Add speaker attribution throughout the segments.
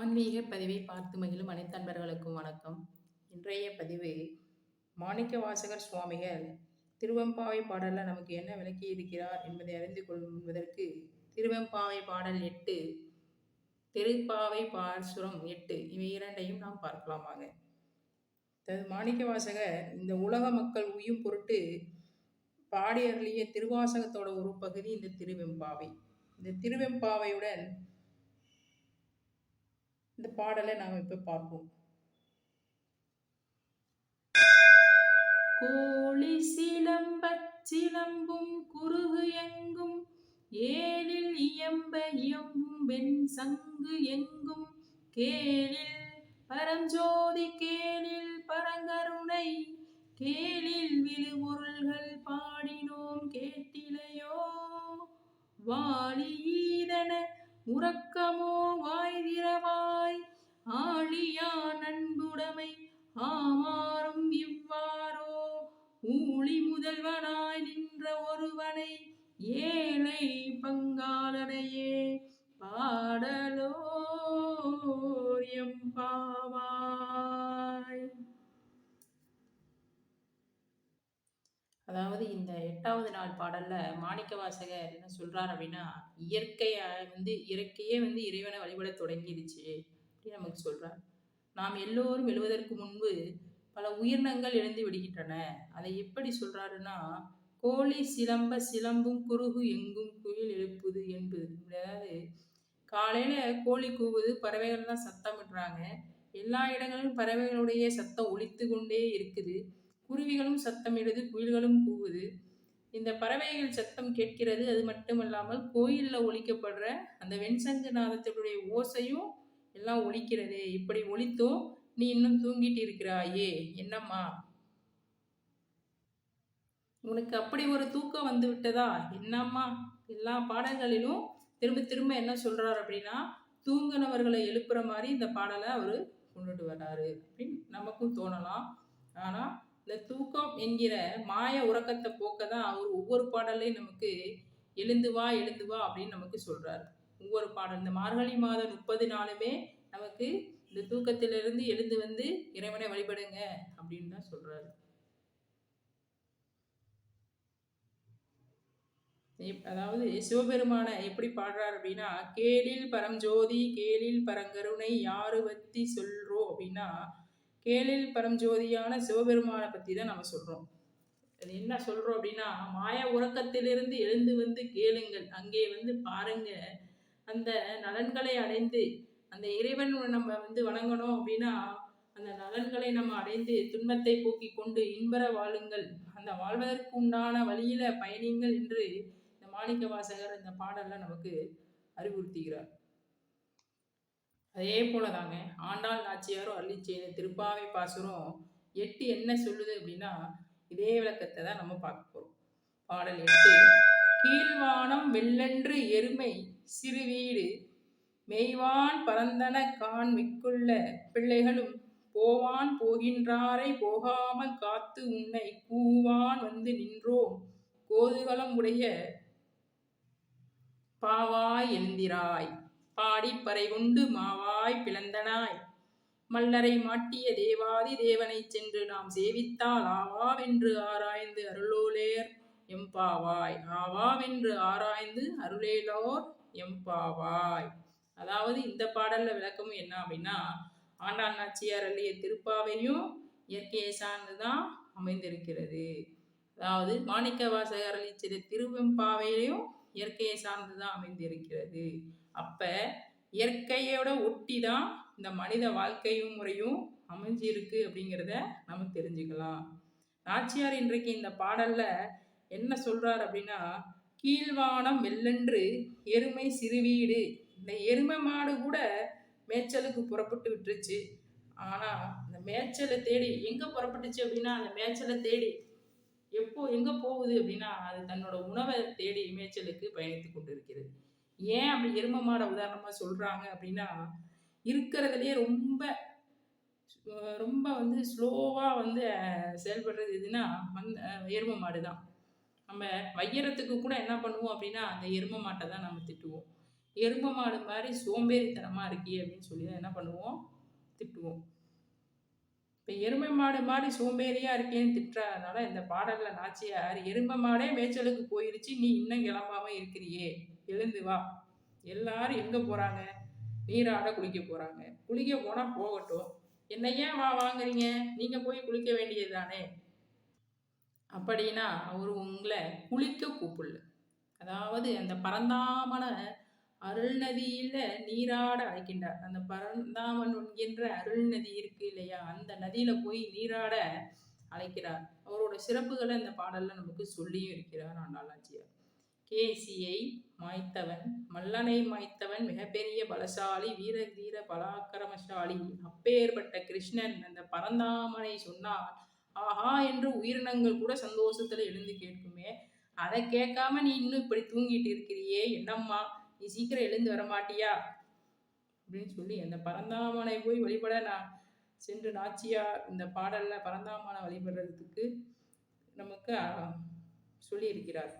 Speaker 1: ஆன்மீக பதிவை பார்த்து மகிழும் அனைத்தன்பர்களுக்கும் வணக்கம். இன்றைய பதிவு மாணிக்க வாசகர் சுவாமிகள் திருவெம்பாவை பாடலில் நமக்கு என்ன விளக்கி இருக்கிறார் என்பதை அறிந்து கொள்வதற்கு திருவெம்பாவை பாடல் எட்டு திருப்பாவை பாசுரம் எட்டு இவை இரண்டையும் நாம் பார்க்கலாமாங்க. மாணிக்க வாசகர் இந்த உலக மக்கள் உயும் பொருட்டு பாடி அருளிய திருவாசகத்தோட ஒரு பகுதி இந்த திருவெம்பாவை. இந்த திருவெம்பாவையுடன் இந்த பாடலை நாம் இப்போ பார்ப்போம். கோழி சிலம்பச் சிலம்பும் குருகு எங்கும் ஏழில் இயம்ப இயம்பும் வெண் சங்கு எங்கும் கேளில் பரஞ்சோதி கேளில் பரங்கருணை கேளில் விழுபொருள்கள் பாடினோம் கேட்டிலையோ வாலி ஈதன உறக்கமோ வாய்திரவாய் ஆழியா நண்புடைமை ஆமாறும் இவ்வாறோ. ஊழி முதல்வனாய் நின்ற ஒருவனை ஏழை பங்காளனையே பாடலோ இந்த எட்டாவது நாள் பாடல்ல மாணிக்க வாசகர் என்ன சொல்றார் அப்படின்னா இயற்கைய வந்து இயற்கையே வந்து இறைவனை வழிபட தொடங்கிடுச்சு அப்படின்னு நமக்கு சொல்றார். நாம் எல்லோரும் எழுவதற்கு முன்பு பல உயிரினங்கள் எழுந்து விடுகின்றன. அதை எப்படி சொல்றாருன்னா கோழி சிலம்ப சிலம்பும் குறுகு எங்கும் குயில் எழுப்புது என்பது. அதாவது காலையில கோழி கூவுது பறவைகள் தான் சத்தமிடுறாங்க. எல்லா இடங்களிலும் பறவைகளுடைய சத்தம் ஒழித்து கொண்டே இருக்குது. குருவிகளும் சத்தமிடுது குயில்களும் கூவுது. இந்த பறவைகள் சத்தம் கேட்கிறது. அது மட்டுமல்லாமல் கோயிலில் ஒழிக்கப்படுற அந்த வெண்சங்கு நாதத்தினுடைய ஓசையும் எல்லாம் ஒழிக்கிறது இப்படி ஒழித்தோ நீ இன்னும் தூங்கிட்டு இருக்கிறாயே என்னம்மா? உனக்கு அப்படி ஒரு தூக்கம் வந்து விட்டதா? என்னம்மா? எல்லா பாடல்களிலும் திரும்ப திரும்ப என்ன சொல்றாரு அப்படின்னா தூங்கினவர்களை எழுப்புற மாதிரி இந்த பாடலை அவர் கொண்டுட்டு வர்றாரு அப்படின்னு நமக்கும் தோணலாம். ஆனால் இந்த தூக்கம் என்கிற மாய உறக்கத்தை போக்க தான் அவர் ஒவ்வொரு பாடலையும் நமக்கு எழுந்து வா எழுந்து வா அப்படின்னு நமக்கு சொல்றாரு. ஒவ்வொரு பாடல் இந்த மார்கழி மாதம் முப்பது நாளுமே நமக்கு இந்த தூக்கத்திலிருந்து எழுந்து வந்து இறைவனை வழிபடுங்க அப்படின்னு தான் சொல்றாரு. அதாவது சிவபெருமானை எப்படி பாடுறாரு அப்படின்னா கேளில் பரஞ்சோதி கேளில் பரங்கருணை யாரு வத்தி சொல்றோம் அப்படின்னா கேளில் பரஞ்சோதியான சிவபெருமானை பற்றி தான் நம்ம சொல்கிறோம் அது என்ன சொல்கிறோம் அப்படின்னா மாய உறக்கத்திலிருந்து எழுந்து வந்து கேளுங்கள். அங்கே வந்து பாருங்க. அந்த நலன்களை அடைந்து அந்த இறைவன் நம்ம வந்து வணங்கணும் அப்படின்னா அந்த நலன்களை நம்ம அடைந்து துன்பத்தை போக்கி கொண்டு இன்பர வாழுங்கள். அந்த வாழ்வதற்கு உண்டான வழியில பயணிங்கள் என்று இந்த மாணிக்க வாசகர் இந்த பாடலில் நமக்கு அறிவுறுத்துகிறார். அதே போல தாங்க ஆண்டாள் நாச்சியாரும் அள்ளி செய்த திருப்பாவை பாசுரம் எட்டு என்ன சொல்லுது அப்படின்னா இதே விளக்கத்தை தான் நம்ம பார்க்க போகிறோம் பாடல் எட்டு கீழ்வானம் வெள்ளன்று எருமை சிறு வீடு மெய்வான் பரந்தன கான் மிக்குள்ள பிள்ளைகளும் போவான் போகின்றாரை போகாமல் காத்து உன்னை கூவான் வந்து நின்றோம். கோதுகலம் உடைய பாவாய் எழுந்திராய். பாடிப்பறை கொண்டு மாவாய் பிளந்தனாய். மல்லரை மாட்டிய தேவாதி தேவனை சென்று நாம் சேவித்தால் ஆவாவென்று ஆராய்ந்து அருளோலேர் எம்பாவாய். ஆவாவென்று ஆராய்ந்து அருளேலோர் எம்பாவாய். அதாவது இந்த பாடல்ல விளக்கமும் என்ன அப்படின்னா ஆண்டாள் நாச்சியார் அள்ளிய திருப்பாவையும் இயற்கையை சார்ந்துதான் அமைந்திருக்கிறது. அதாவது மாணிக்க வாசகர் அளிச்சது திருவெம்பாவையிலையும் இயற்கையை சார்ந்துதான் அமைந்திருக்கிறது. அப்போ இயற்கையோட ஒட்டி தான் இந்த மனித வாழ்க்கையும் முறையும் அமைஞ்சிருக்கு அப்படிங்கிறத நம்ம தெரிஞ்சுக்கலாம். நாச்சியார் இன்றைக்கு இந்த பாடல்ல என்ன சொல்றார் அப்படின்னா கீழ்வானம் வெள்ளென்று எருமை சிறுவீடு. இந்த எருமை மாடு கூட மேய்ச்சலுக்கு புறப்பட்டு விட்டுருச்சு. ஆனால் அந்த மேய்ச்சலை தேடி எங்கே புறப்பட்டுச்சு அப்படின்னா அந்த மேய்ச்சலை தேடி எப்போ எங்கே போகுது அப்படின்னா அது தன்னோட உணவை தேடி மேய்ச்சலுக்கு பயணித்து கொண்டு இருக்கிறது ஏன் அப்படி எரும மாடை உதாரணமாக சொல்கிறாங்க அப்படின்னா இருக்கிறதுலையே ரொம்ப ரொம்ப வந்து ஸ்லோவாக வந்து செயல்படுறது எதுனா அந்த எரும மாடு தான். நம்ம வையறத்துக்கு கூட என்ன பண்ணுவோம் அப்படின்னா அந்த எரும மாட்டை தான் நம்ம திட்டுவோம். எரும மாடு மாதிரி சோம்பேறித்தனமாக இருக்கே அப்படின்னு சொல்லி தான் என்ன பண்ணுவோம்? திட்டுவோம். இப்போ எருமை மாடு மாதிரி சோம்பேறியாக இருக்கேன்னு திட்டுறதுனால இந்த பாடலில் நாச்சியார் எருமை மாடே மேய்ச்சலுக்கு போயிருச்சு நீ இன்னும் கிளம்பாம இருக்கிறியே. எழுந்து வா. எல்லாரும் எங்கே போகிறாங்க நீராட குளிக்க போகிறாங்க குளிக்க போனால் போகட்டும். என்ன ஏன் வா வாங்குறீங்க? நீங்கள் போய் குளிக்க வேண்டியது தானே அப்படின்னா அவர் உங்களை குளிக்க கூப்பிடல. அதாவது அந்த பரந்தாமன அருள் நதியில நீராட அழைக்கின்றார். அந்த பரந்தாமன் என்கின்ற அருள் நதி இருக்கு இல்லையா? அந்த நதியில போய் நீராட அழைக்கிறார். அவரோட சிறப்புகளை இந்த பாடல்ல நமக்கு சொல்லியும் இருக்கிறார் ஆண்டாளாச்சியார். கேசியை மாய்த்தவன் மல்லனை மாய்த்தவன் மிகப்பெரிய பலசாலி வீர தீர பலாக்கிரமசாலி அப்பேற்பட்ட கிருஷ்ணன் அந்த பரந்தாமனை சொன்னால் ஆஹா என்று உயிரினங்கள் கூட சந்தோஷத்துல எழுந்து கேட்குமே. அதை கேட்காம நீ இன்னும் இப்படி தூங்கிட்டு இருக்கிறியே என்னம்மா? நீ சீக்கிரம் எழுந்து வர மாட்டியா? அப்படின்னு சொல்லி அந்த பரந்தாமனை போய் வழிபட நான் சென்று நாச்சியார் இந்த பாடல்ல பரந்தாமனை வழிபடுறதுக்கு நமக்கு சொல்லியிருக்கிறார்.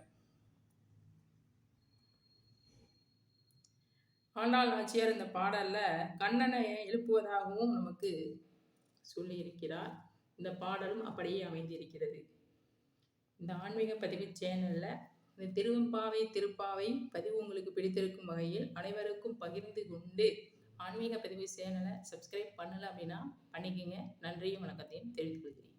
Speaker 1: ஆண்டாள் நாச்சியார் இந்த பாடல்ல கண்ணனை எழுப்புவதாகவும் நமக்கு சொல்லியிருக்கிறார். இந்த பாடலும் அப்படியே அமைந்திருக்கிறது. இந்த ஆன்மீக பதிவு சேனலில் இந்த திருவெம்பாவை திருப்பாவை பதிவு உங்களுக்கு பிடித்திருக்கும் வகையில் அனைவருக்கும் பகிர்ந்து கொண்டு ஆன்மீக பதிவு சேனலை சப்ஸ்கிரைப் பண்ணலை அப்படின்னா பண்ணிக்கோங்க. நன்றியும் வணக்கத்தையும் தெரிவித்துக் கொள்கிறேன்.